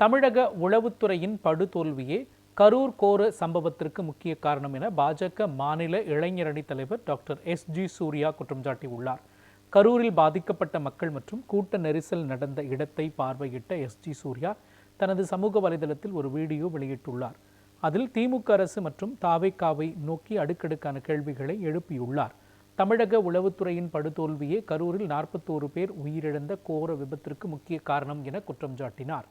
தமிழக உளவுத்துறையின் படுதோல்வியே கரூர் கோர சம்பவத்திற்கு முக்கிய காரணம் என பாஜக மாநில இளைஞரணி தலைவர் டாக்டர் எஸ் ஜி சூர்யா குற்றம் சாட்டியுள்ளார். கரூரில் பாதிக்கப்பட்ட மக்கள் மற்றும் கூட்ட நெரிசல் நடந்த இடத்தை பார்வையிட்ட எஸ் ஜி சூர்யா தனது சமூக வலைதளத்தில் ஒரு வீடியோ வெளியிட்டுள்ளார். அதில் திமுக அரசு மற்றும் தாவேக்காவை நோக்கி அடுக்கடுக்கான கேள்விகளை எழுப்பியுள்ளார். தமிழக உளவுத்துறையின் படுதோல்வியே கரூரில் நாற்பத்தோரு பேர் உயிரிழந்த கோர விபத்திற்கு முக்கிய காரணம் என குற்றம் சாட்டினார்.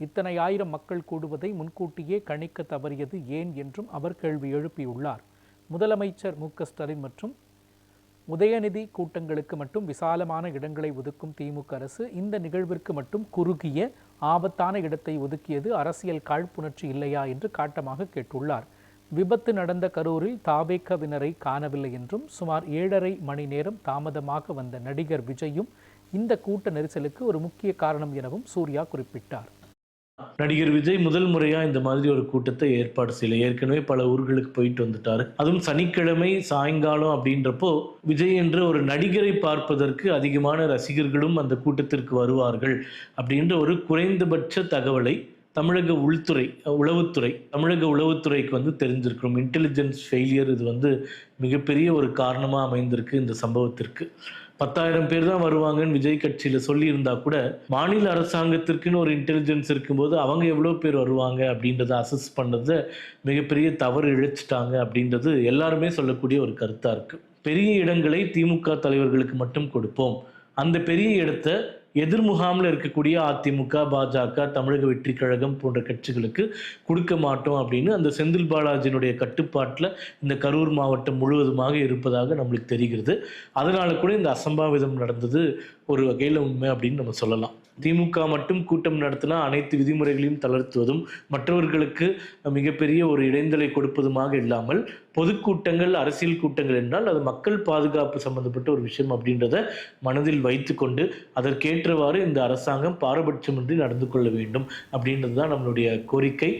இத்தனை ஆயிரம் மக்கள் கூடுவதை முன்கூட்டியே கணிக்க தவறியது ஏன் என்றும் அவர் கேள்வி எழுப்பியுள்ளார். முதலமைச்சர் மு. க. ஸ்டாலின் மற்றும் உதயநிதி கூட்டங்களுக்கு மட்டும் விசாலமான இடங்களை ஒதுக்கும் திமுக அரசு இந்த நிகழ்விற்கு மட்டும் குறுகிய ஆபத்தான இடத்தை ஒதுக்கியது அரசியல் காழ்ப்புணர்ச்சி இல்லையா என்று காட்டமாக கேட்டுள்ளார். விபத்து நடந்த கரூரில் தாபேக்கவினரை காணவில்லை என்றும் சுமார் ஏழரை மணி நேரம் தாமதமாக வந்த நடிகர் விஜயும் இந்த கூட்ட நெரிசலுக்கு ஒரு முக்கிய காரணம் எனவும் சூர்யா குறிப்பிட்டார். நடிகர் விஜய் முதல் முறையா இந்த மாதிரி ஒரு கூட்டத்தை ஏற்பாடு செய்யல. ஏற்கனவே பல ஊர்களுக்கு போயிட்டு வந்துட்டாரு. அதுவும் சனிக்கிழமை சாயங்காலம் அப்படின்றப்போ விஜய் என்ற ஒரு நடிகரை பார்ப்பதற்கு அதிகமான ரசிகர்களும் அந்த கூட்டத்திற்கு வருவார்கள் அப்படின்ற ஒரு குறைந்தபட்ச தகவலை தமிழக உள்துறை உளவுத்துறை தமிழக உளவுத்துறைக்கு வந்து தெரிஞ்சிருக்கிறோம். இன்டெலிஜென்ஸ் ஃபெயிலியர் இது வந்து மிகப்பெரிய ஒரு காரணமாக அமைந்திருக்கு இந்த சம்பவத்திற்கு. பத்தாயிரம் பேர் தான் வருவாங்கன்னு விஜய் கட்சியில் சொல்லியிருந்தா கூட மாநில அரசாங்கத்திற்குன்னு ஒரு இன்டெலிஜென்ஸ் இருக்கும்போது அவங்க எவ்வளோ பேர் வருவாங்க அப்படின்றத அசஸ் பண்ணதை மிகப்பெரிய தவறு இழைச்சிட்டாங்க அப்படின்றது எல்லாருமே சொல்லக்கூடிய ஒரு கருத்தாக இருக்குது பெரிய இடங்களை திமுக தலைவர்களுக்கு மட்டும் கொடுப்போம். அந்த பெரிய இடத்த எதிர்முகாமில் இருக்கக்கூடிய அதிமுக பாஜக தமிழக வெற்றி கழகம் போன்ற கட்சிகளுக்கு கொடுக்க மாட்டோம் அப்படின்னு அந்த செந்தில் பாலாஜியினுடைய கட்டுப்பாட்டில் இந்த கரூர் மாவட்டம் முழுவதுமாக இருப்பதாக நம்மளுக்கு தெரிகிறது. அதனால கூட இந்த அசம்பாவிதம் நடந்தது ஒரு வகையில் உண்மை அப்படின்னு நம்ம சொல்லலாம். திமுக மட்டும் கூட்டம் நடத்தினா அனைத்து விதிமுறைகளையும் தளர்த்துவதும் மற்றவர்களுக்கு மிகப்பெரிய ஒரு இடைந்தலை கொடுப்பதுமாக இல்லாமல் பொதுக்கூட்டங்கள் அரசியல் கூட்டங்கள் என்றால் அது மக்கள் பாதுகாப்பு சம்பந்தப்பட்ட ஒரு விஷயம் அப்படின்றத மனதில் வைத்துக்கொண்டு அதற்கேற்றவாறு இந்த அரசாங்கம் பாரபட்சமின்றி நடந்து கொள்ள வேண்டும் அப்படின்றது தான் நம்மளுடைய கோரிக்கை.